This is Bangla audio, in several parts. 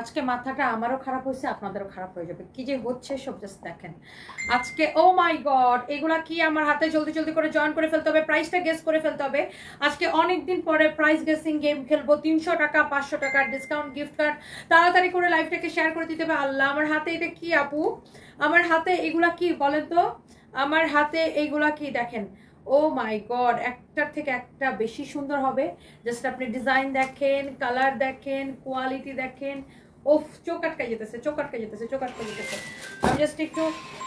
আজকে মাথাটা আমারও খারাপ হয়েছে, আপনাদেরও খারাপ হয়ে যাবে। কি যে হচ্ছে সব জাস্ট দেখেন। আজকে ও মাই গড এগুলা কি আমার হাতে জলদি জলদি করে জয়েন করে ফেলতে হবে প্রাইসটা গেস করে ফেলতে হবে? আজকে অনেক দিন পরে প্রাইস গেসিং গেম খেলব, তিনশো টাকা, পাঁচশো টাকার ডিসকাউন্ট গিফট কার্ড তাড়াতাড়ি করে লাইভটাকে শেয়ার করে দিতে হবে। আল্লাহ, আমার হাতে এটা কি আপু? আমার হাতে এগুলা কি, বলেন তো? আমার হাতে এইগুলা কি, দেখেন। ও মাই গড একটার থেকে একটা বেশি সুন্দর হবে। জাস্ট আপনি ডিজাইন দেখেন কালার দেখেন কোয়ালিটি দেখেন ওফ, চোখ আটকা যেতেছে, চোখ আটকা যেতেছে, চোখ আটকা যেতেছে। আমি জাস্ট একটু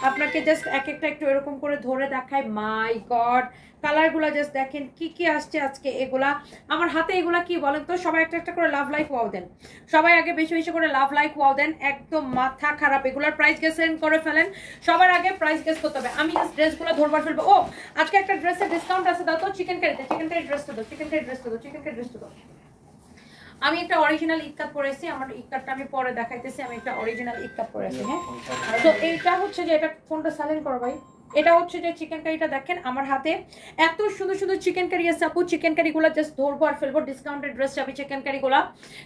আপনাকে জাস্ট এক একটা একটু এরকম করে ধরে দেখাই। মাই গড কালারগুলো জাস্ট দেখেন, কি কি আসছে আজকে এগুলা। আমার হাতে এগুলা কি বলেন তো? সবাই একটা একটা করে লাভ লাইক ওয়াও দেন। সবাই আগে বেশি বেশি করে লাভ লাইক ওয়াও দেন। একদম মাথা খারাপ, এগুলার প্রাইস গেস করে ফেলেন। সবার আগে প্রাইস গেস করতে হবে। আমি জাস্ট ড্রেসগুলো ধরবার ফেলব। ও আজকে একটা ড্রেসের ডিসকাউন্ট আছে, দাও তো চিকেন কারিতে চিকেন কারি ড্রেসটা দাও চিকেন কারি ড্রেসটা দাও চিকেন কারি ড্রেসটা দাও। আমি একটা অরিজিনাল ইকাপ পরেছি আমার ইকাপটা আমি পরে দেখাইতেছি আমি একটা অরিজিনাল ইকাপ পরেছি হ্যাঁ? তো এইটা হচ্ছে যে এটা ফোনটা সাইলেন্ট করো ভাই? এটা হচ্ছে যে চিকেন কারিটা দেখেন আমার হাতে। এত সুন্দর সুন্দর চিকেন কারি আছে আপু। চিকেন কারিগুলো জাস্ট ধরবো আর ফেলব। ডিসকাউন্টেড ড্রেস যাবে চিকেন কারিগুলা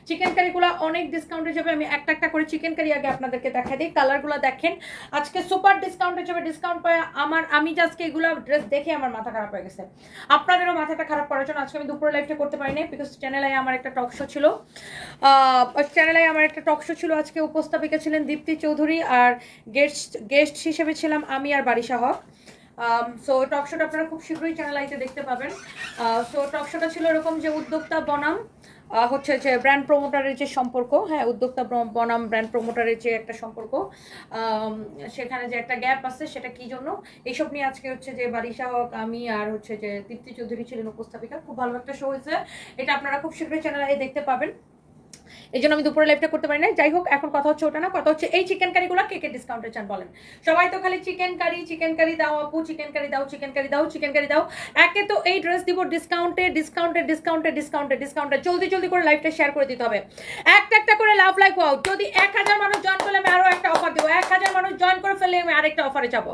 চিকেন কারিগুলো অনেক ডিসকাউন্টে যাবে। আমি একটা একটা করে চিকেন কারি আগে আপনাদেরকে দেখাই দিই। কালারগুলো দেখেন। আজকে সুপার ডিসকাউন্টে যাবে। ডিসকাউন্ট পায় আমার আমি আজকে এগুলো ড্রেস দেখে আমার মাথা খারাপ হয়ে গেছে। আপনাদেরও মাথাটা খারাপ করার জন্য আজকে আমি দুপুরে লাইভটা করতে পারিনি বিকজ চ্যানেলে আমার একটা টক শো ছিল। চ্যানেলে আমার একটা টক শো ছিল। আজকে উপস্থাপিকা ছিলেন দীপ্তি চৌধুরী আর গেস্ট গেস্ট হিসেবে ছিলাম আমি আর বাড়ি সাহক সো টক শোটা আপনারা খুব শীঘ্রই চ্যানেল আইতে দেখতে পাবেন। সো টক শোটা ছিল এরকম যে উদ্যোক্তা বনাম হচ্ছে যে ব্র্যান্ড প্রমোটারের যে সম্পর্ক হ্যাঁ উদ্যোক্তা বনাম ব্র্যান্ড প্রমোটারের যে একটা সম্পর্ক আম, সেখানে যে একটা গ্যাপ আছে সেটা কি জন্য? এইসব নিয়ে আজকে হচ্ছে যে বারিশা হক আমি আর হচ্ছে যে দীপ্তি চৌধুরী ছিলেন উপস্থাপিকা। খুব ভালো একটা শো হয়েছে। এটা আপনারা খুব শীঘ্রই চ্যানেল চ্যানেলে দেখতে পাবেন। এই জন্য আমি দুপুরে লাইভটা করতে পারি না যাই হোক, এখন কথা হচ্ছে ওটা না, কথা হচ্ছে এই চিকেন কারিগুলো কে কে ডিসকাউন্টে চান বলেন। সবাই তো খালি চিকেন কারি চিকেন কারি দাও আপু চিকেন কারি দাও চিকেন কারি দাও চিকেন কারি দাও। একে তো এই ড্রেস দিব ডিসকাউন্টে ডিসকাউন্টে ডিসকাউন্টে ডিসকাউন্টে ডিসকাউন্টে জলদি জলদি করে লাইভটা শেয়ার করে দিতে হবে। একটা একটা করে লাভ লাইক পাও যদি এক হাজার মানুষ জয়েন করলে আমি আরও একটা অফার দেবো। এক হাজার মানুষ জয়েন করে ফেললে আমি আরেকটা অফারে যাব।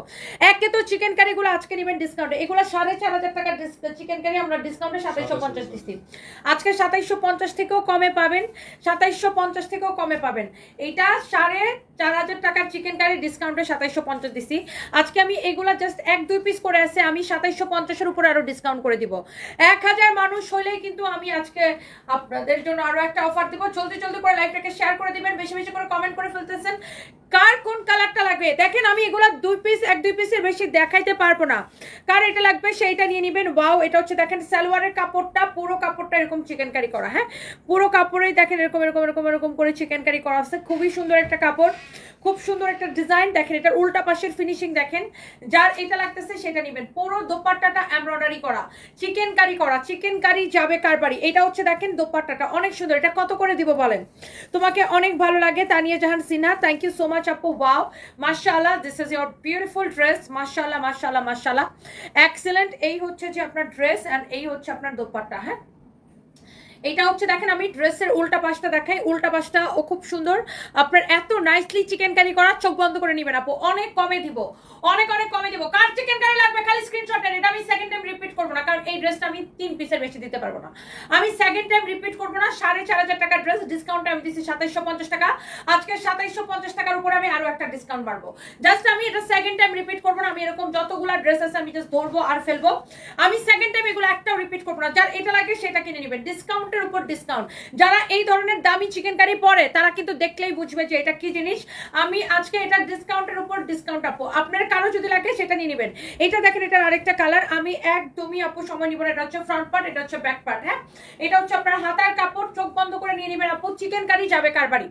একে তো চিকেন কারিগুলো আজকে নেবেন ডিসকাউন্টে এগুলো সাড়ে চার হাজার টাকা চিকেন কারি আমরা ডিসকাউন্টে সাতাইশশো পঞ্চাশ দিচ্ছি। আজকে সাতাইশশো পঞ্চাশ থেকেও কমে পাবেন। সাতাইশশো পঞ্চাশ থেকেও কমে পাবেন। এইটা সাড়ে চার হাজার টাকার চিকেন কারি ডিসকাউন্টে সাতাইশশো পঞ্চাশ দিছি। আজকে আমি এগুলা জাস্ট এক, দুই পিস করে আছে, আমি সাতাইশশো পঞ্চাশের উপরে আরও ডিসকাউন্ট করে দিব। এক হাজার মানুষ হলেই কিন্তু আমি আজকে আপনাদের জন্য আরও একটা অফার দিব। জলদি জলদি করে লাইভটাকে শেয়ার করে দিবেন, বেশি বেশি করে কমেন্ট করে ফেলতেছেন। কার কোন কালারটা লাগবে? দেখেন, আমি এগুলো দুই পিস এক, দুই পিসের বেশি দেখাইতে পারব না। কার এটা লাগবে সেইটা নিয়ে নেবেন। বাউ এটা হচ্ছে দেখেন সালোয়ারের কাপড়টা, পুরো কাপড়টা এরকম চিকেন কারি করা হ্যাঁ? পুরো কাপড়েই দেখেন এরকম এরকম এরকম এরকম করে চিকেন কারি করা আছে। খুবই সুন্দর একটা কাপড়। খুব সুন্দর একটা ডিজাইন দেখেন, এটার উল্টা পাশের ফিনিশিং দেখেন, যার এটা লাগতেছে সেটা নেবেন। পুরো দোপাট্টাটা এমব্রয়ডারি করা চিকেন কারি করা চিকেন কারি যাবে কার বাড়ি? এটা হচ্ছে দেখেন দোপাট্টাটা, অনেক সুন্দর। এটা কত করে দিব বলেন? তোমাকে অনেক ভালো লাগে, Tania Jahan Sinha thank you so much আপু ওয়াও মাশাআল্লাহ this is your beautiful dress মাশাআল্লাহ মাশাআল্লাহ মাশাআল্লাহ। এক্সেলেন্ট এই হচ্ছে যে আপনার ড্রেস অ্যান্ড এই হচ্ছে আপনার দোপাট্টা হ্যাঁ? এটা হচ্ছে, দেখেন আমি ড্রেসের উল্টা পাশটা দেখাই। উল্টা পাশটা, ও খুব সুন্দর। আপনার এত নাইসলি চিকেন কারি করা, চোখ বন্ধ করে নেবেন আপু। অনেক কমে দিব। অনেক অনেক কমে দিব। কার চিকেন কারি লাগবে? খালি স্ক্রিনশট নেন এটা আমি সেকেন্ড টাইম রিপিট করব না, কারণ এই ড্রেসটা আমি তিন পিসের বেশি দিতে পারব না। আমি সেকেন্ড টাইম রিপিট করব না, সাড়ে চার হাজার টাকার ড্রেস ডিসকাউন্ট আমি দিচ্ছি সাতাইশশো পঞ্চাশ টাকা। আজকে সাতাইশশো পঞ্চাশ টাকার উপরে আমি আরও একটা ডিসকাউন্ট বাড়বো। জাস্ট আমি এটা সেকেন্ড টাইম রিপিট করব না, আমি এরকম যতগুলা ড্রেস আছে আমি জাস্ট ধরবো আর ফেলব। আমি সেকেন্ড টাইম এগুলো একটাও রিপিট করব না। যার এটা লাগে সেটা কিনে নেবেন। ডিসকাউন্টের উপর ডিসকাউন্ট যারা এই ধরনের দামি চিকেন কারি পরে, তারা কিন্তু দেখলেই বুঝবে যে এটা কি জিনিস। আমি আজকে এটা ডিসকাউন্টের উপর ডিসকাউন্ট আপু আপনার কারও যদি লাগে, সেটা নিয়ে নেবেন। এটা দেখেন, এটার আরেকটা কালার আমি একদমই আপু সময় নিব এটা হচ্ছে ফ্রন্ট পার্ট এটা হচ্ছে ব্যাক পার্ট হ্যাঁ? এটা হচ্ছে আপনার হাতার কাপড়। চোখ বন্ধ করে নিয়ে নেবেন আপু। চিকেন কারি যাবে কার বাড়ি?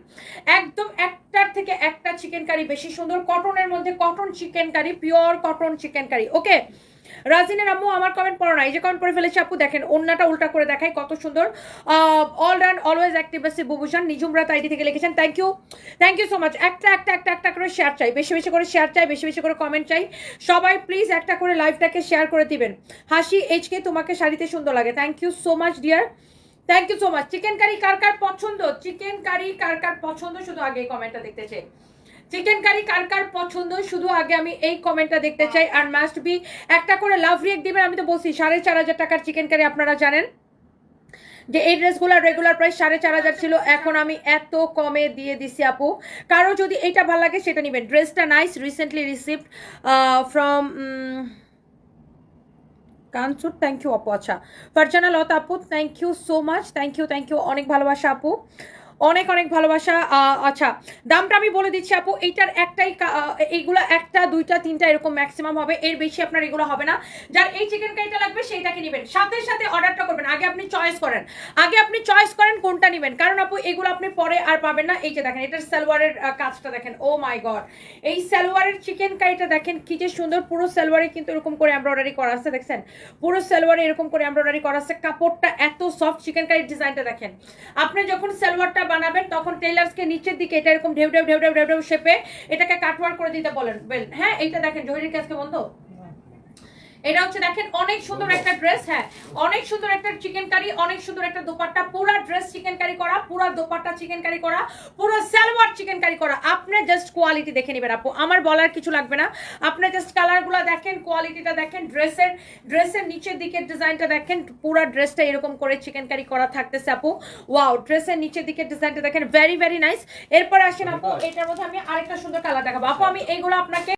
একদম একটার থেকে একটা চিকেন কারি বেশি সুন্দর। কটনের মধ্যে cotton chikankari pure cotton chikankari okay রাজিনের আম্মু আমার কমেন্ট পড়ো না। এই যে কমেন্ট পড়ে ফেলেছে আপু, দেখেন অন্যটা উল্টা করে দেখাই কত সুন্দর। অল অ্যান্ড অলওয়েজ অ্যাক্টিভ এসে বুবুশান নিজুমরাত আইডি থেকে লিখেছেন thank you thank you so much একটা একটা একটা একটা করে শেয়ার চাই, বেশি বেশি করে শেয়ার চাই, বেশি বেশি করে কমেন্ট চাই। সবাই প্লিজ একটা করে লাইভটাকে শেয়ার করে দিবেন। হাসি এইচকে তোমাকে শাড়িতে সুন্দর লাগে। Thank you so much dear thank you so much chikankari কার কার পছন্দ? চিকেন কারি কার কার পছন্দ? শুধু আগে কমেন্টটা দেখতে চাই। চিকেন কারি কার কার পছন্দ? শুধু আগে আমি এই কমেন্টটা দেখতে চাই আর মাস্ট বি একটা করে লাভ রিয়েক্ট দিবেন, আমি তো বলছি সাড়ে চার হাজার টাকার চিকেন কারি আপনারা জানেন। যে এই ড্রেসগুলোর রেগুলার প্রাইস সাড়ে চার হাজার ছিল, এখন আমি এত কমে দিয়ে দিছি আপু। কারও যদি এইটা ভালো লাগে সেটা নেবেন। ড্রেসটা নাইস রিসেন্টলি রিসিভড ফ্রম কাঞ্চুর থ্যাংক ইউ আপু আচ্ছা ফারজানা লতা আপু thank you so much thank you thank you অনেক ভালোবাসা আপু। অনেক অনেক ভালোবাসা। আচ্ছা দামটা আমি বলে দিচ্ছি আপু, এইটার একটাই এইগুলো একটা, দুইটা, তিনটা এরকম ম্যাক্সিমাম হবে, এর বেশি আপনার এগুলো হবে না। যার এই চিকেন কারিটা লাগবে, সেইটাকে নেবেন। সাথে সাথে অর্ডারটা করবেন। আগে আপনি চয়েস করেন। আগে আপনি চয়েস করেন কোনটা নেবেন। কারণ আপু, এগুলো আপনি পরে আর পাবেন না। এই যে দেখেন, এটার সালোয়ারের কাজটা দেখেন। ও মাই গড এই সালোয়ারের চিকেন কারিটা দেখেন, কি যে সুন্দর। পুরো সালোয়ারে কিন্তু এরকম করে এমব্রয়ডারি করা আছে, দেখছেন? পুরো সালোয়ারে এরকম করে এমব্রয়ডারি করা আছে। কাপড়টা এত সফট চিকেন কারির ডিজাইনটা দেখেন। আপনি যখন সালোয়ারটা বানাবেন তখন টেলার্সকে নিচের দিকে এটা এরকম ঢেউ ঢেউ ঢেউ ঢেউ ঢেউ ঢেউ শেপে এটাকে কাটওয়ার করে দিতে বলেন বেল হ্যাঁ এইটা দেখেন জহিরের কাজকে বন্ধ এটা হচ্ছে দেখেন, অনেক সুন্দর একটা ড্রেস হ্যাঁ অনেক সুন্দর একটা চিকেন কারি অনেক সুন্দর একটা দোপাট্টা, পুরা ড্রেস চিকেন কারি করা, পুরা দোপাট্টা চিকেন কারি করা, পুরো সালোয়ার চিকেন কারি করা। আপনি জাস্ট কোয়ালিটি দেখে নেবেন আপু, আমার বলার কিছু লাগবে না। আপনি জাস্ট কালারগুলো দেখেন কোয়ালিটিটা দেখেন ড্রেসের ড্রেসের নিচের দিকের ডিজাইনটা দেখেন, পুরো ড্রেসটা এরকম করে চিকেন কারি করা থাকতেছে আপু। ওয়াও ড্রেসের নিচের দিকের ডিজাইনটা দেখেন ভেরি ভেরি নাইস এরপর আসেন আপু, এটার মধ্যে আমি আরেকটা সুন্দর কালার দেখাবো। আপু, আমি এগুলো আপনাকে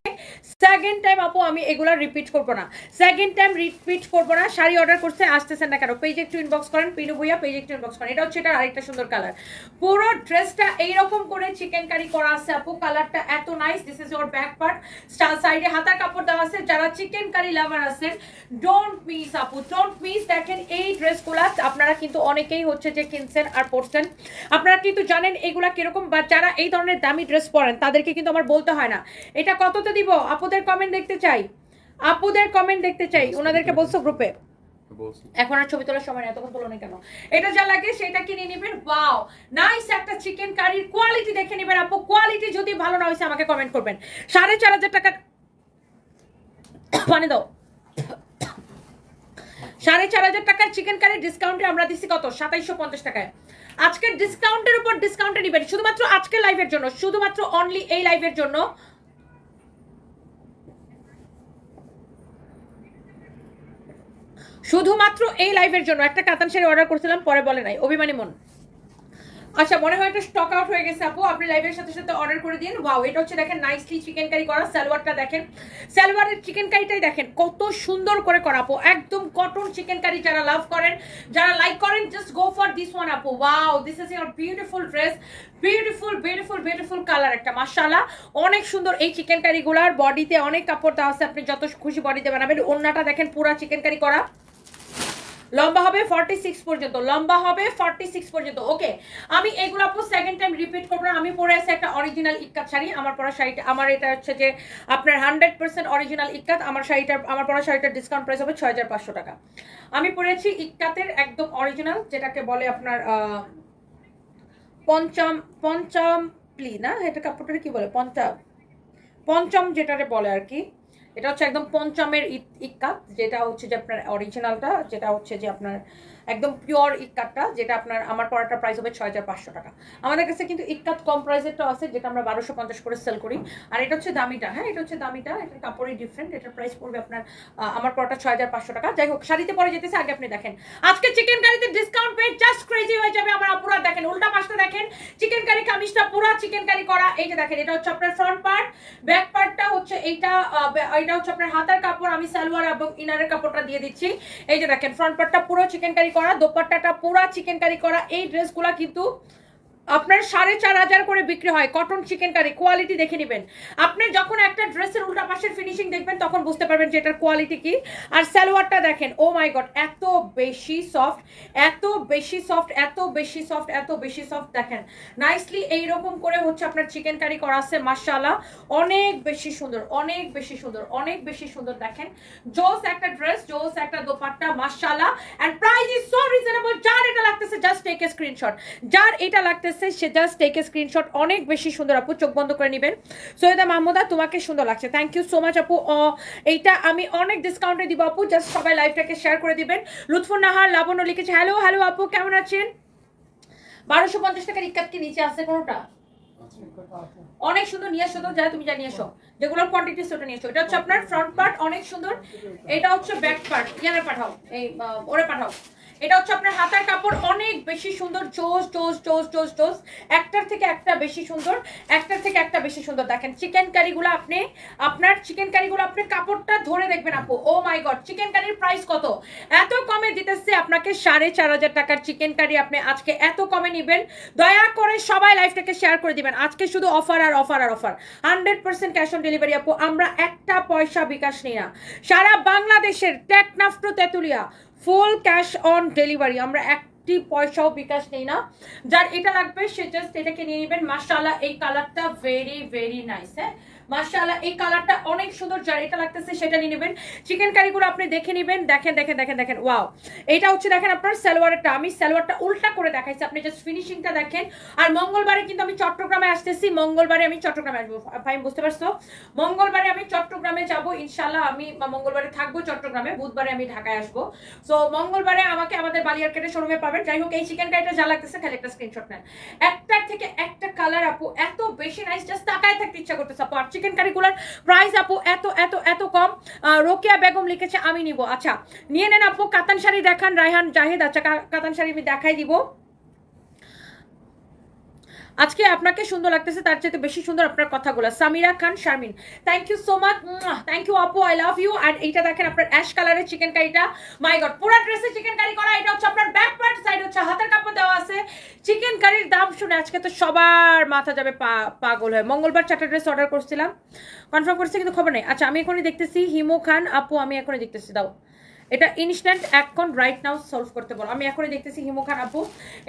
সেকেন্ড টাইম আপু, আমি এগুলো রিপিট করব না। সেকেন্ড টাইম রিপিট করব না, শাড়ি অর্ডার করছে, আসতেছেন না কেন? পেজে একটু ইনবক্স করেন, পিনু ভুইয়া পেজে একটু ইনবক্স করেন। এটা হচ্ছে এটা আরেকটা সুন্দর কালার পুরো ড্রেসটা এইরকম করে চিকেন কারি করা আছে আপু কালারটা এত nice this is your back part star সাইডে হাতার কাপড় দেওয়া আছে, যারা চিকেন কারি লাভার আছেন ডোন্ট মিস আপু ডোন্ট মিস দেখেন এই ড্রেসগুলা আপনারা কিন্তু অনেকেই হচ্ছে যে কিনছেন আর পরছেন। আপনারা কিন্তু জানেন এগুলা কীরকম, বা যারা এই ধরনের দামি ড্রেস পরেন, তাদেরকে কিন্তু আমার বলতে হয় না। এটা কততে দিব? আপুদের কমেন্ট দেখতে চাই। আপুদের কমেন্ট দেখতে চাই ওনাদেরকে বলছো গ্রুপে এখন আর ছবি তোলার সময় নেই তখন তোলো না কেন? এটা যা লাগে সেটা কিনে নেবেন ওয়াও নাইস একটা চিকেন কারির কোয়ালিটি দেখে নেবেন আপু কোয়ালিটি যদি ভালো না হয়েছে আমাকে কমেন্ট করবেন। সাড়ে চার হাজার টাকা পানি দাও। সাড়ে চার হাজার টাকার চিকেন কারি ডিসকাউন্টে আমরা দিচ্ছি কত? সাতাইশশো পঞ্চাশ টাকায়। আজকের ডিসকাউন্টের উপর ডিসকাউন্টে নিবেন শুধুমাত্র আজকের লাইভের জন্য শুধুমাত্র অনলি এই লাইভের জন্য। শুধুমাত্র এই লাইভের জন্য। একটা কাতান শাড়ি অর্ডার করছিলাম, পরে বলে নাই। অভিমানী মন। আচ্ছা মনে হয় এটা স্টক আউট হয়ে গেছে, আপু। আপনি লাইভের সাথে সাথে অর্ডার করে দিন। ওয়াও এটা হচ্ছে দেখেন নাইসলি চিকেন কারি করা, সালোয়ারটা দেখেন। সালোয়ারের চিকেন কারিটাই দেখেন, কত সুন্দর করে করা, আপু। একদম কটন চিকেন কারি যারা লাভ করেন, যারা লাইক করেন just go for this one আপু। Wow this is your beautiful dress beautiful beautiful beautiful colour একটা। মাশাআল্লাহ, অনেক সুন্দর এই চিকেন কারিগুলার বডিতে অনেক কাপড় দেওয়া আছে, আপনি যত খুশি বডিতে বানাবেন। ওন্নাটা দেখেন পুরা চিকেন কারি করা। লম্বা হবে ফর্টি সিক্স পর্যন্ত, লম্বা হবে ফর্টি সিক্স পর্যন্ত ওকে আমি এগুলো আপু সেকেন্ড টাইম রিপিট করব না, আমি পরে আছি একটা অরিজিনাল ইক্কাত শাড়ি, আমার পরা শাড়িটা, আমার এটা হচ্ছে যে আপনার হান্ড্রেড পার্সেন্ট অরিজিনাল ইক্কাত, আমার শাড়িটার আমার পরা শাড়িটার ডিসকাউন্ট প্রাইস হবে ছয় হাজার পাঁচশো টাকা। আমি পরেছি ইক্কাতের একদম অরিজিনাল যেটাকে বলে আপনার পঞ্চম পঞ্চম প্লি, না? এটা কাপড়টা কি বলে? পঞ্চম পঞ্চম যেটারে বলে আর কি। এটা হচ্ছে একদম পঞ্চমের ইক্কা যেটা হচ্ছে যে আপনার অরিজিনালটা যেটা হচ্ছে যে আপনার একদম পিওর ইক্কাতটা যেটা আপনার, আমার পড়াটা প্রাইস হবে ছয় হাজার পাঁচশো টাকা। আমাদের কাছে কিন্তু ইক্কাত কম প্রাইসেরটা আছে, যেটা আমরা বারোশো পঞ্চাশ করে সেল করি। আর এটা হচ্ছে দামিটা হ্যাঁ এটা হচ্ছে দামিটা, এটার কাপড়ই ডিফারেন্ট এটার প্রাইস পড়বে আপনার আমার পড়াটা ছয় হাজার পাঁচশো টাকা। যাই হোক, শাড়িতে পরে যেতেছে আগে আপনি দেখেন। আজকে চিকেন কারিতে ডিসকাউন্ট পেয়ে জাস্ট ক্রেজি হয়ে যাবে আমার আপুরা। দেখেন, উল্টা পাশটা দেখেন চিকেন কারি কামিজটা পুরা চিকেন কারি করা। এই যে দেখেন, এটা হচ্ছে আপনার ফ্রন্ট পার্ট ব্যাক পার্টটা হচ্ছে এইটা এটা হচ্ছে আপনার হাতার কাপড়। আমি সালোয়ার এবং ইনারের কাপড়টা দিয়ে দিচ্ছি। এই যে দেখেন ফ্রন্ট পার্টটা পুরো চিকেন কারি করা দোপাট্টাটা পুরা চিকেন কারি করা এই ড্রেসগুলা কিন্তু আপনার সাড়ে চার হাজার করে বিক্রি হয় কটন চিকেন কারি কোয়ালিটি দেখে নেবেন। আপনি যখন একটা ড্রেসের উল্টা পাশের ফিনিশিং দেখবেন, তখন বুঝতে পারবেন যে এটার কোয়ালিটি কি। আর সালোয়ারটা দেখেন ও মাই গড এত বেশি সফট এত বেশি সফট এত বেশি সফট এত বেশি সফট দেখেন। নাইসলি এইরকম করে হচ্ছে আপনার চিকেন কারি করা আছে, মাশাআল্লাহ। অনেক বেশি সুন্দর, অনেক বেশি সুন্দর, অনেক বেশি সুন্দর দেখেন। জোস একটা ড্রেস জোস একটা দোপাট্টা, মাশাআল্লাহ। And price is so reasonable যার এটা লাগতেছে জাস্ট টেক এ স্ক্রিনশট যার এটা লাগতেছে সে জাস্ট টেক স্ক্রিনশট অনেক বেশি সুন্দর আপু, চোখ বন্ধ করে নেবেন। সৈয়দা মাহমুদা, তোমাকে সুন্দর লাগছে। থ্যাংক ইউ সো মাচ আপু। এইটা আমি অনেক ডিসকাউন্টে দিব আপু। জাস্ট সবাই লাইভটাকে শেয়ার করে দিবেন। লুৎফুন নাহার, লাবণ্য লিখেছে হ্যালো হ্যালো আপু, কেমন আছেন? বারোশো পঞ্চাশ টাকার ইক্কাত কি নিচে আছে কোনোটা? অনেক সুন্দর, নিয়ে আসো তো তুমি যা নিয়ে এসো যেগুলো কোয়ান্টিটি সেটা নিয়ে এসো এটা হচ্ছে আপনার ফ্রন্ট পার্ট অনেক সুন্দর। এটা হচ্ছে ব্যাক পার্ট ইয়ারে পাঠাও। এই ওরে পাঠাও। এটা হচ্ছে আপনার হাতার কাপড়, অনেক বেশি সুন্দর, জোস জোস জোস জোস জোস। একটার থেকে একটা বেশি সুন্দর, একটার থেকে একটা বেশি সুন্দর। দেখেন চিকেন কারিগুলো আপনি, আপনার চিকেন কারিগুলো আপনি কাপড়টা ধরে দেখবেন আপু। ও মাই গড চিকেন কারির প্রাইস কত? এত কমে দিতেছে আপনাকে সাড়ে চার হাজার টাকার চিকেন কারি আপনি আজকে এত কমে নেবেন। দয়া করে সবাই লাইফটাকে শেয়ার করে দিবেন। আজকে শুধু অফার আর offer R offer hundred percent cash on delivery আপু, আমরা একটা পয়সা বিকাশ নিই না। সারা বাংলাদেশের টেকনাফ্টো Tetulia full cash on delivery আমরা একটি পয়সাও বিকাশ নেই না। যার এটা লাগবে, সে জাস্ট এটাকে নিয়ে নেবেন। মাসাল্লাহ এই কালারটা ভেরি ভেরি নাইস হ্যাঁ? মাশাআল্লাহ, এই কালারটা অনেক সুন্দর যার এটা লাগতেছে সেটা নিয়ে নেবেন। চিকেন কারিগুলো আপনি দেখে নেবেন, দেখেন দেখেন দেখেন দেখেন ওয়াও এটা হচ্ছে দেখেন আপনার সালোয়ারটা, আমি সালোয়ারটা উল্টা করে দেখাইছি, আপনি জাস্ট ফিনিশিংটা দেখেন। আর মঙ্গলবারে কিন্তু আমি চট্টগ্রামে আসতেছি, মঙ্গলবারে আমি চট্টগ্রামে আসব, ভাই, বুঝতে পারছ? মঙ্গলবারে আমি চট্টগ্রামে যাব ইনশাল্লাহ আমি মঙ্গলবারে থাকব চট্টগ্রামে, বুধবারে আমি ঢাকায় আসব। সো মঙ্গলবারে আমাকে আমাদের বালিয়ারকেটের শোরুমে পাবেন। যাই হোক, এই চিকেন কারিটা যা লাগতেছে, খালি একটা স্ক্রিনশট নেন। একটার থেকে একটা কালার আপু, এত বেশি নাইস জাস্ট তাকায় থাকতে ইচ্ছা করতেছে, আপু চিকেন কারিগুলার প্রাইস আপু এত এত এত কম। রোকেয়া বেগম লিখেছে, আমি নিব। আচ্ছা নিয়ে নেন আপু কাতান শাড়ি দেখান, রায়হান, জাহিদ। আচ্ছা কাতান শাড়ি আমি দেখাই দিব। আজকে আপনাকে সুন্দর লাগতেছে, তার চাইতে বেশি সুন্দর আপনার কথাগুলো। Samira Khan Sharmin thank you so much thank you আপু আই লাভ ইউ আর এইটা দেখেন আপনার অ্যাশ কালারের চিকেন কারিটা মাই গড পুরো ড্রেসে চিকেন কারি করা, এটা হচ্ছে আপনার ব্যাক পার্ট সাইড হচ্ছে হাতের কাপড় দেওয়া আছে। চিকেন কারির দাম শুনে আজকে তো সবার মাথা যাবে পাগল হয়ে। মঙ্গলবার চারটা ড্রেস অর্ডার করছিলাম। কনফার্ম করছি, কিন্তু খবর নেই। আচ্ছা আমি এখনই দেখতেছি হিমু খান। আপু, আমি এখনই দেখতেছি, দাও। এটা ইনস্ট্যান্ট এখন রাইট নাও সলভ করতে বলো। আমি এখনই দেখতেছি হিমু খান আপু।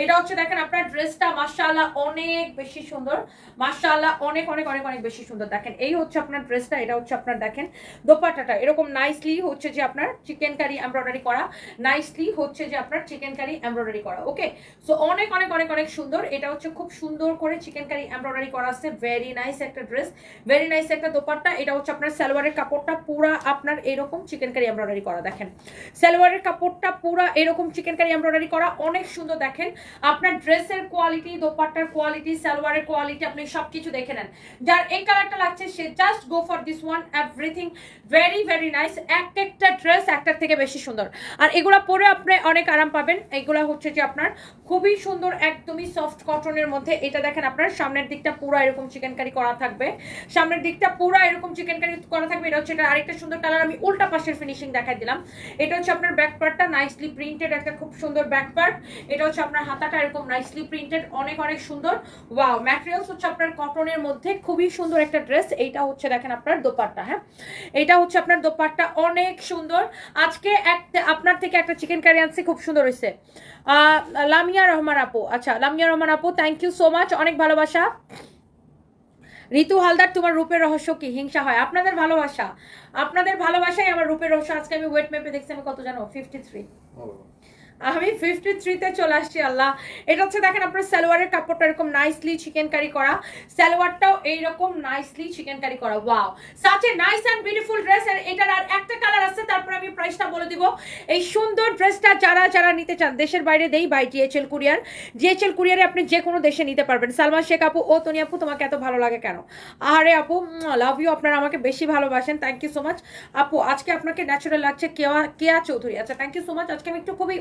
এটা হচ্ছে দেখেন আপনার ড্রেসটা মাশাআল্লাহ অনেক বেশি সুন্দর। মাশাআল্লাহ অনেক অনেক অনেক অনেক বেশি সুন্দর। দেখেন, এই হচ্ছে আপনার ড্রেসটা এটা হচ্ছে আপনার দেখেন দোপাট্টাটা। এরকম নাইসলি হচ্ছে যে আপনার চিকেন কারি এমব্রয়ডারি করা। নাইসলি হচ্ছে যে আপনার চিকেন কারি এমব্রয়ডারি করা ওকে সো অনেক অনেক অনেক অনেক সুন্দর। এটা হচ্ছে খুব সুন্দর করে চিকেন কারি এমব্রয়ডারি করা আছে। ভেরি নাইস একটা ড্রেস ভেরি নাইস একটা দোপাট্টা। এটা হচ্ছে আপনার সালোয়ারের কাপড়টা পুরা আপনার এরকম চিকেন কারি এমব্রয়ডারি করা, দেখেন। সালোয়ারের কাপড়টা পুরা এরকম চিকেন কারি এমব্রয়ডারি করা অনেক সুন্দর দেখেন। আপনার ড্রেসের কোয়ালিটি দোপাট্টার কোয়ালিটি সালোয়ারের কোয়ালিটি আপনি সবকিছু দেখে নেন। যার এই কালারটা লাগছে, সে just go for this one everything very very nice এক একটা ড্রেস একটার থেকে বেশি সুন্দর। আর এগুলা পরে আপনি অনেক আরাম পাবেন। এগুলা হচ্ছে যে আপনার খুবই সুন্দর, একদমই সফট কটনের মধ্যে। এটা দেখেন আপনার, সামনের দিকটা পুরো এরকম চিকেন কারি থাকবে। সামনের দিকটা পুরো এরকম চিকেন কারি করা থাকবে। এটা হচ্ছে এটা আরেকটা সুন্দর কালার আমি উল্টা পাশের ফিনিশিং দেখাই দিলাম। এটা হচ্ছে আপনার ব্যাক পার্টটা নাইসলি প্রিন্টেড একটা খুব সুন্দর ব্যাক পার্ট এটা হচ্ছে আপনার হাতাটা এরকম নাইসলি প্রিন্টেড অনেক অনেক সুন্দর। ওয়াও ম্যাটেরিয়ালস হচ্ছে আপনার কটনের মধ্যে খুবই সুন্দর একটা ড্রেস এইটা হচ্ছে দেখেন আপনার দোপাট্টা হ্যাঁ? এটা হচ্ছে আপনার দোপাট্টা, অনেক সুন্দর। আজকে একটা আপনার থেকে একটা চিকেন কারি আনছি, খুব সুন্দর হয়েছে লামিয়া রহমান আপু আচ্ছা লামিয়া রহমান আপু থ্যাংক ইউ সো মাচ অনেক ভালোবাসা। ঋতু হালদার, তোমার রূপের রহস্য কি? হিংসা হয়। আপনাদের ভালোবাসা। আপনাদের ভালোবাসাই আমার রূপের রহস্য। আজকে আমি ওয়েট মেপে দেখছি, আমি কত জানো? ফিফটি থ্রি আমি ফিফটি থ্রিতে চলে আসছি, আল্লাহ। এটা হচ্ছে দেখেন আপনার সালোয়ারের কাপড়টা এরকম নাইসলি চিকেন কারি করা। সালোয়ারটাও এইরকম নাইসলি চিকেন কারি করা। Wow such a nice and beautiful dress আর এটার আর একটা কালার আছে, তারপর আমি প্রাইসটা বলে দিব। এই সুন্দর ড্রেসটা যারা যারা নিতে চান, দেশের বাইরে দেই বাই জিএচএল কুরিয়ার জিএচএল কুরিয়ারে আপনি যে কোনো দেশে নিতে পারবেন। সালমান শেখ আপু, ও তনি আপু, তোমাকে এত ভালো লাগে কেন? আরে আপু লাভ ইউ আপনারা আমাকে বেশি ভালোবাসেন। থ্যাংক ইউ সো মাচ আপু, আজকে আপনাকে ন্যাচারাল লাগছে কেয়া কেয়া চৌধুরী। আচ্ছা থ্যাংক ইউ সো মাচ আজকে আমি একটু খুবই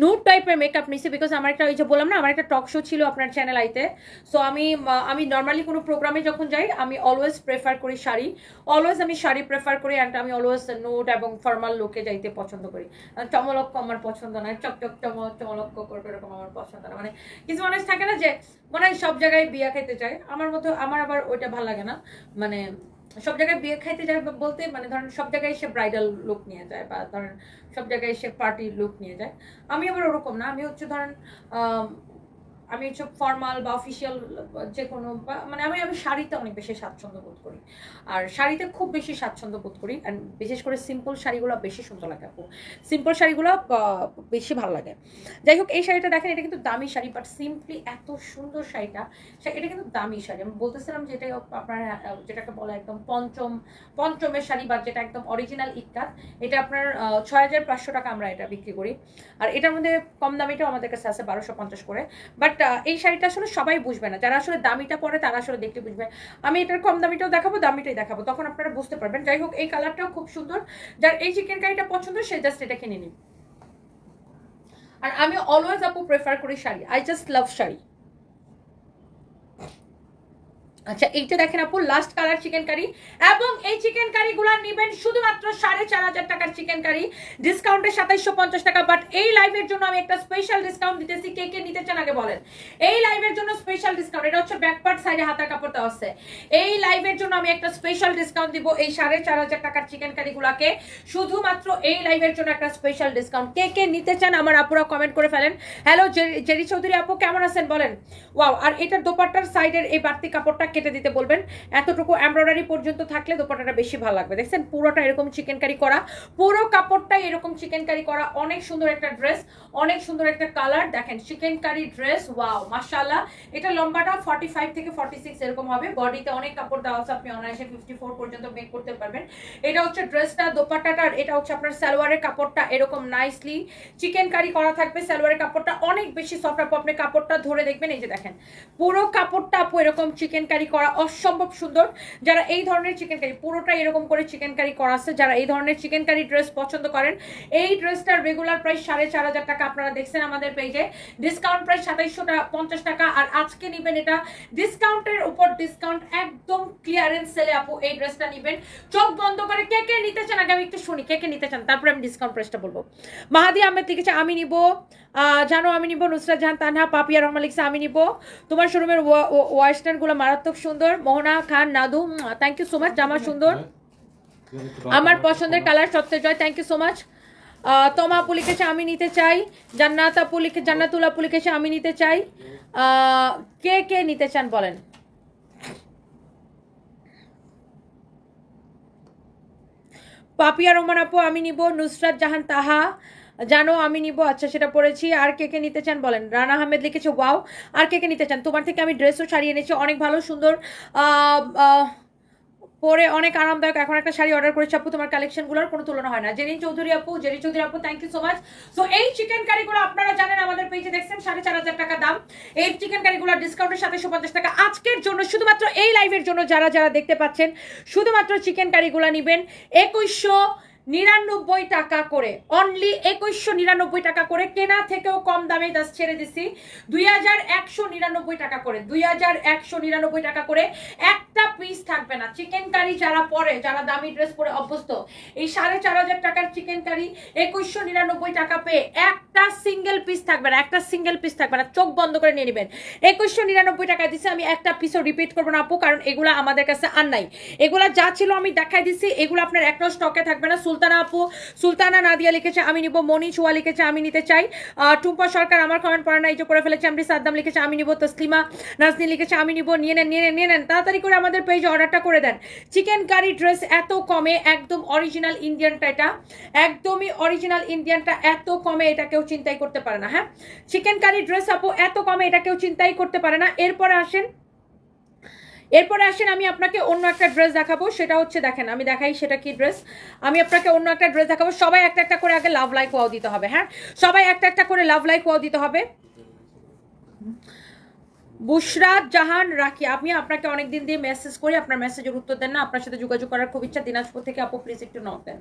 নুড টাইপের মেকআপ নিছি বিকজ আমার একটা ওই যে বললাম না, আমার একটা টক শো ছিল আপনার চ্যানেল আইতে সো আমি আমি নর্মালি কোনো প্রোগ্রামে যখন যাই, আমি অলওয়েজ প্রেফার করি শাড়ি। অলওয়েজ আমি শাড়ি প্রেফার করি অ্যান্ড আমি অলওয়েজ নুড এবং ফর্মাল লুকে যাইতে পছন্দ করি। চমলক্ষ আমার পছন্দ নয় চকচক চমক চমলক্ষ করবে এরকম আমার পছন্দ না। মানে কিছু মানুষ থাকে না যে, মনে হয় সব জায়গায় বিয়া খেতে চায়। আমার মতো, আমার আবার ওইটা ভালো লাগে না। মানে সব জায়গায় বিয়ে খাইতে যায় বলতে মানে ধরেন সব জায়গায় সে ব্রাইডাল লুক নিয়ে যায় বা ধরেন সব জায়গায় সে পার্টির লুক নিয়ে যায়। আমি আবার ওরকম না, আমি হচ্ছে ধরেন আম, হচ্ছে ফর্মাল বা অফিসিয়াল যে কোনো মানে আমি আমি শাড়িতে অনেক বেশি স্বাচ্ছন্দ্য বোধ করি। আর শাড়িতে খুব বেশি স্বাচ্ছন্দ্য বোধ করি। অ্যান্ড বিশেষ করে সিম্পল শাড়িগুলো বেশি সুন্দর লাগে আপু। সিম্পল শাড়িগুলো বেশি ভালো লাগে। যাই হোক এই শাড়িটা দেখেন এটা কিন্তু দামি শাড়ি বাট সিম্পলি এত সুন্দর শাড়িটা এটা কিন্তু দামি শাড়ি। আমি বলতেছিলাম যেটা আপনার যেটাকে বলে একদম পঞ্চম পঞ্চমের শাড়ি বা যেটা একদম অরিজিনাল ইক্কাত এটা আপনার ছয় হাজার পাঁচশো টাকা আমরা এটা বিক্রি করি। আর এটার মধ্যে কম দামিটাও আমাদের কাছে আছে বারোশো পঞ্চাশ করে। বাট এই শাড়িটা আসলে সবাই বুঝবে না। যারা আসলে দামিটা পরে, তারা আসলে দেখতে বুঝবে। আমি এটার কম দামিটাও দেখাবো, দামিটাই দেখাবো। তখন আপনারা বুঝতে পারবেন। যাই হোক, এই কালারটাও খুব সুন্দর। যার এই চিকেন কারিটা পছন্দ, সে জাস্ট এটা কিনে নিন আর আমি অলওয়েজ আপু প্রেফার করি sari. I just love sari. আচ্ছা এইটা দেখেন আপু লাস্ট কালার চিকেন কারি এবং এই চিকেন কারিগুলো নেবেন শুধুমাত্র সাড়ে চার হাজার টাকার চিকেন কারি ডিসকাউন্টে সাতাইশশো পঞ্চাশ টাকা বাট এই লাইভের জন্য আমি একটা স্পেশাল ডিসকাউন্ট দিতেছি। কে কে নিতে চান আগে বলেন। এই লাইভের জন্য স্পেশাল ডিসকাউন্ট এটা হচ্ছে ব্যাকপার্ট সাইডে হাতার কাপড় দেওয়া আছে। এই লাইভের জন্য আমি একটা স্পেশাল ডিসকাউন্ট দিব এই সাড়ে চার হাজার টাকার চিকেন কারিগুলোকে শুধুমাত্র এই লাইভের জন্য একটা স্পেশাল ডিসকাউন্ট কে কে নিতে চান আমার আপুরা কমেন্ট করে ফেলেন। হ্যালো জেরি চৌধুরী আপু, কেমন আছেন বলেন? ওয়াও আর এটার দোপাট্টার সাইডের এই বাড়তি কাপড়টা কেটে দিতে বলবেন। এতটুকু এমব্রয়ডারি পর্যন্ত থাকলে দোপাট্টাটা বেশি ভালো লাগবে। দেখছেন, পুরোটা এরকম চিকেন কারি। করা পুরো কাপড়টাই এরকম চিকেন কারি। করা অনেক সুন্দর একটা ড্রেস, অনেক সুন্দর একটা কালার। দেখেন চিকেন কারি ড্রেস, ওয়াও, মাশাআল্লাহ। এটা লম্বাটা 45 থেকে 46 এরকম হবে। বডিতে অনেক কাপড় দেওয়া আছে, আপনি অনায়াসে 54 পর্যন্ত মেক করতে পারবেন। এটা হচ্ছে ড্রেসটা, দোপাট্টাটার, এটা হচ্ছে আপনার সালোয়ারের কাপড়টা, এরকম নাইসলি চিকেন কারি করা থাকবে সালোয়ারের কাপড়টা। অনেক বেশি সফট আপু, আপনি কাপড়টা ধরে দেখবেন। এই যে দেখেন, পুরো কাপড়টা, আপু, এরকম চিকেন কারি করা অসম্ভব সুন্দর। যারা এই ধরনের চিকেন কারি পুরোটা এরকম করে চিকেন কারি করা আছে। যারা এই ধরনের চিকেন কারি ড্রেস পছন্দ করেন, এই ড্রেসটার রেগুলার প্রাইস সাড়ে চার হাজার টাকা আপনারা দেখছেন আমাদের পেজে ডিসকাউন্ট প্রাইস সাতাইশশো পঞ্চাশ টাকা। আর আজকে নিবেন এটা ডিসকাউন্টের উপর ডিসকাউন্ট একদম ক্লিয়ারেন্স সেলে আপু এই ড্রেসটা নিবেন। চোখ বন্ধ করে কে কে নিতে চান? আগে আমি একটু শুনি, কে কে নিতে চান? তারপরে আমি ডিসকাউন্ট প্রাইসটা বলব। মাহাদি আহমেদ লিখেছে, আমি নিব। জানো আমি নিব নুসরাত জাহান, তানহা, পাপিয়া রহমান লিখছে, আমি নিব। তোমার শোরুমের ওয়েস্টার্নগুলো মারাত্মক সুন্দর। মোহনা খান নাদু থ্যাংক ইউ সো মাচ জামা সুন্দর। আমার পছন্দের কালার সবচেয়ে Joy thank you so much Toma আপু লিখেছে আমি নিতে চাই জান্নাত আপু লিখে জান্নাতুল আপু লিখেছে আমি নিতে চাই। কে কে নিতে চান বলেন? পাপিয়া রহমান আপু আমি নিব নুসরাত জাহান তাহা। জানো, আমি নিব আচ্ছা সেটা পড়েছি। আর কে কে নিতে চান বলেন? রানা আহমেদ লিখেছে, ওয়াও। আর কে কে নিতে চান? তোমার থেকে আমি ড্রেসও শাড়ি এনেছি, অনেক ভালো, সুন্দর। পরে অনেক আরামদায়ক। এখন একটা শাড়ি অর্ডার করেছি আপু, তোমার কালেকশনগুলোর কোনো তুলনা হয় না। জেরিন চৌধুরী আপু, জেরি চৌধুরী আপু thank you so much so এই চিকেন কারিগুলো আপনারা জানেন, আমাদের পেজে দেখছেন, সাড়ে চার হাজার টাকা দাম। এই চিকেন কারিগুলো ডিসকাউন্টের সাথে পঞ্চাশ টাকা। আজকের জন্য, শুধুমাত্র এই লাইভের জন্য, যারা যারা দেখতে পাচ্ছেন, শুধুমাত্র চিকেন কারিগুলো নিবেন। একুশশো নিরানব্বই টাকা করে। অনলি একুশশো নিরানব্বই টাকা করে। কেনা থেকেও কম দামে দাস ছেড়ে দিছি। দুই হাজার একশো নিরানব্বই টাকা করে। দুই হাজার একশো নিরানব্বই টাকা করে। একটা পিস থাকবে না। চিকেন কারি যারা পরে, যারা দামি ড্রেস পরে অভ্যস্ত, এই সাড়ে চার হাজার টাকার চিকেন কারি একুশশো নিরানব্বই টাকা পেয়ে একটা সিঙ্গেল পিস থাকবে না। একটা সিঙ্গেল পিস থাকবে না। চোখ বন্ধ করে নিয়ে নেবেন। একুশশো নিরানব্বই টাকা দিছি আমি একটা পিসও রিপিট করব না আপু, কারণ এগুলো আমাদের কাছে আর নাই। এগুলা যা ছিল আমি দেখাই দিছি। এগুলো আপনার একটা স্টকে থাকবে না। সুলতানা আপু, সুলতানা নাদিয়া লিখেছে, আমি নিব। মনি চুয়া লিখেছে, আমি নিতে চাই। টুম্পা সরকার আমার কমেন্ট পড়ে না এই যে করে ফেলেছে। আমি সাদ্দাম লিখেছে, আমি নিব। তসলিমা নাজনি লিখেছে, আমি নিব। নিয়ে নেন নিয়ে নেন নিয়ে নেন। তাড়াতাড়ি করে আমাদের পেজে অর্ডারটা করে দেন। চিকেন কারি ড্রেস এত কমে, একদম অরিজিনাল ইন্ডিয়ানটা এটা। একদমই অরিজিনাল ইন্ডিয়ানটা এত কমে, এটা কেউ চিন্তাই করতে পারে না হ্যাঁ? চিকেন কারি ড্রেস আপু, এত কমে, এটা কেউ চিন্তাই করতে পারে না। এরপরে আসেন এরপরে আসেন, আমি আপনাকে অন্য একটা ড্রেস দেখাবো। সেটা হচ্ছে, দেখেন, আমি দেখাই সেটা কি ড্রেস। আমি আপনাকে অন্য একটা ড্রেস দেখাবো। সবাই একটা একটা করে আগে লাভ লাইক ওয়াও দিতে হবে হ্যাঁ? সবাই একটা একটা করে লাভ লাইক ওয়াও দিতে হবে। বুশরাত জাহান রাখি আমি আপনাকে অনেক দিন দিয়ে মেসেজ করি, আপনার মেসেজের উত্তর দেন না, আপনার সাথে যোগাযোগ করার খুব ইচ্ছা, দিনাজপুর থেকে আপু প্লিজ একটু নক দেন।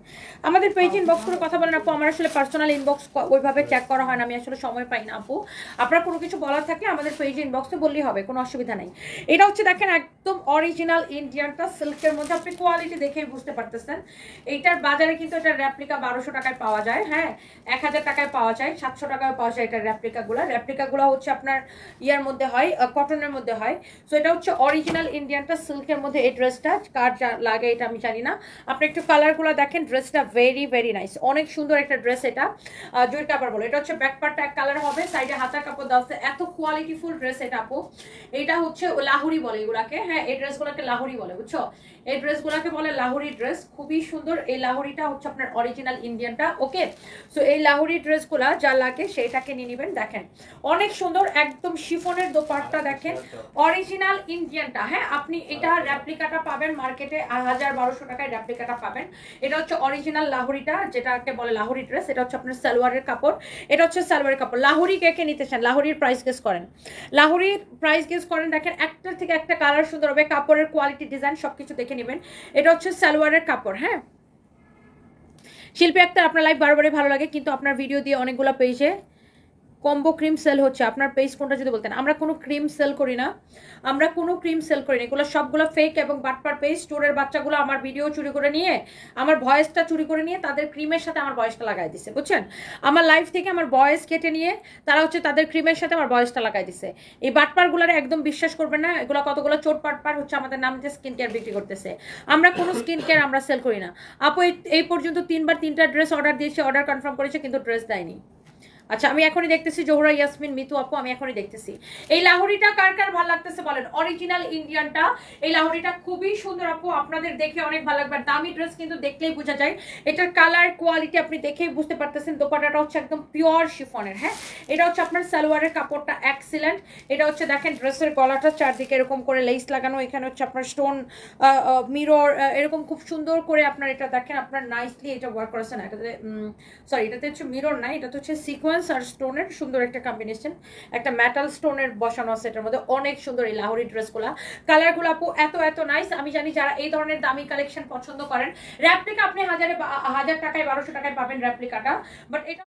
আমাদের পেজ ইনবক্স করে কথা বলেন আপু, আমার আসলে পার্সোনাল ইনবক্স ওইভাবে চেক করা হয় না, আমি আসলে সময় পাই না আপু। আপনার কোনো কিছু বলার থাকলে আমাদের পেজ ইনবক্সে বললেই হবে, কোনো অসুবিধা নেই। এটা হচ্ছে দেখেন একদম অরিজিনাল ইন্ডিয়ানটা সিল্কের মধ্যে, আপনি কোয়ালিটি দেখেই বুঝতে পারতেছেন। এইটার বাজারে কিন্তু এটা র্যাপ্লিকা বারোশো টাকায় পাওয়া যায় হ্যাঁ? এক হাজার টাকায় পাওয়া যায়, সাতশো টাকায় পাওয়া যায় এটার র্যাপ্লিকাগুলো র্যাপ্লিকাগুলো হচ্ছে আপনার ইয়ার মধ্যে হয় কটনের মধ্যে হয়। সো এটা হচ্ছে অরিজিনাল ইন্ডিয়ানটা সিল্কের মধ্যে এই ড্রেসটা কার লাগে এটা আমি জানি না। আপনি একটু কালারগুলো দেখেন ড্রেসটা ভেরি ভেরি নাইস অনেক সুন্দর একটা ড্রেস এটা। জুয়ের কাপড় বলো। এটা হচ্ছে ব্যাক পার্টটা এক কালার হবে সাইডে হাতার কাপড় দেওয়া আছে। এত কোয়ালিটিফুল ড্রেস এটা আপু। এটা হচ্ছে লাহুরি বলে এগুলাকে। হ্যাঁ এই ড্রেসগুলোকে লাহুরি বলে, বুঝছ? এই ড্রেসগুলোকে বলে লাহুরি ড্রেস খুবই সুন্দর। এই লাহুরিটা হচ্ছে আপনার অরিজিনাল ইন্ডিয়ানটা ওকে সো এই লাহুরি ড্রেসগুলা যা লাগে সেটাকে নিয়ে নেবেন, দেখেন। অনেক সুন্দর, একদম শিফনের দোপাট্টা দেখেন অরিজিনাল ইন্ডিয়ানটা হ্যাঁ আপনি এটা র্যাপ্লিকাটা পাবেন মার্কেটে হাজার বারোশো টাকায় র্যাপ্লিকাটা পাবেন। এটা হচ্ছে অরিজিনাল লাহুরিটা, যেটাকে বলে লাহুরি ড্রেস এটা হচ্ছে আপনার সালোয়ারের কাপড়। এটা হচ্ছে সালোয়ারের কাপড়। লাহুরি কে কে নিতে চান? লাহুরির প্রাইস গেস করেন। লাহুরির প্রাইস গেস করেন, দেখেন, একটা থেকে একটা কালার সুন্দর হবে, কাপড়ের কোয়ালিটি ডিজাইন সব কিছু দেখে নেবেন। এটা হচ্ছে সালোয়ারের কাপড় হ্যাঁ। শিল্পী একটা আপনার লাইফ বারবারই ভালো লাগে, কিন্তু আপনার ভিডিও দিয়ে অনেকগুলো পেজে কম্বো ক্রিম সেল হচ্ছে, আপনার পেজ কোনটা যদি বলতেন। আমরা কোনো ক্রিম সেল করি না। আমরা কোনো ক্রিম সেল করি না। এগুলো সবগুলো ফেক এবং বাটপার পেজ স্টোরের বাচ্চাগুলো আমার ভিডিও চুরি করে নিয়ে, আমার ভয়েসটা চুরি করে নিয়ে তাদের ক্রিমের সাথে আমার ভয়েসটা লাগাই দিছে, বুঝছেন? আমার লাইফ থেকে আমার ভয়েস কেটে নিয়ে, তারা হচ্ছে তাদের ক্রিমের সাথে আমার ভয়েসটা লাগাই দিছে। এই বাটপারগুলোর একদম বিশ্বাস করবেন না। এগুলো কতগুলো চোট পাটপার হচ্ছে আমাদের নাম দিয়ে স্কিন কেয়ার বিক্রি করতেছে। আমরা কোনো স্কিন কেয়ার আমরা সেল করি না। আপু, এই পর্যন্ত তিনবার তিনটা ড্রেস অর্ডার দিয়েছে অর্ডার কনফার্ম করেছে, কিন্তু ড্রেস দেয়নি। আচ্ছা আমি এখনই দেখতেছি জোহরা, ইয়াসমিন, মিতু আপু, আমি এখনই দেখতেছি। এই লাহোরিটা কার কার ভালো লাগতেছে বলেন? অরিজিনাল ইন্ডিয়ানটা এই লাহোরিটা খুবই সুন্দর আপু, আপনাদের দেখে অনেক ভালো লাগবে। দামি ড্রেস কিন্তু দেখলেই বোঝা যায়। এটার কালার কোয়ালিটি আপনি দেখেই বুঝতে পারতেছেন দোপাটাটা হচ্ছে একদম পিওর শিফনের হ্যাঁ? এটা হচ্ছে আপনার সালোয়ারের কাপড়টা এক্সিলেন্ট এটা হচ্ছে দেখেন ড্রেসের গলাটা চারদিকে এরকম করে লেস লাগানো। এখানে হচ্ছে আপনার স্টোন মিরর এরকম খুব সুন্দর করে আপনার এটা দেখেন, আপনার নাইসলি এটা ওয়ার্ক করেছেন এটাতে সরি এটাতে হচ্ছে মিরর নাই এটা তো হচ্ছে সিকোয়েন্স আর স্টোনের সুন্দর একটা কম্বিনেশন একটা মেটাল স্টোনের বসানো আছে এটার মধ্যে, অনেক সুন্দর এই লাহোরি ড্রেসগুলা। কালারগুলো আপু এত এত নাইস আমি জানি যারা এই ধরনের দামি কালেকশন পছন্দ করেন র্যাপ্লিকা আপনি হাজারে হাজার টাকায়, বারোশো টাকায় পাবেন র্যাপ্লিকাটা বাট এটা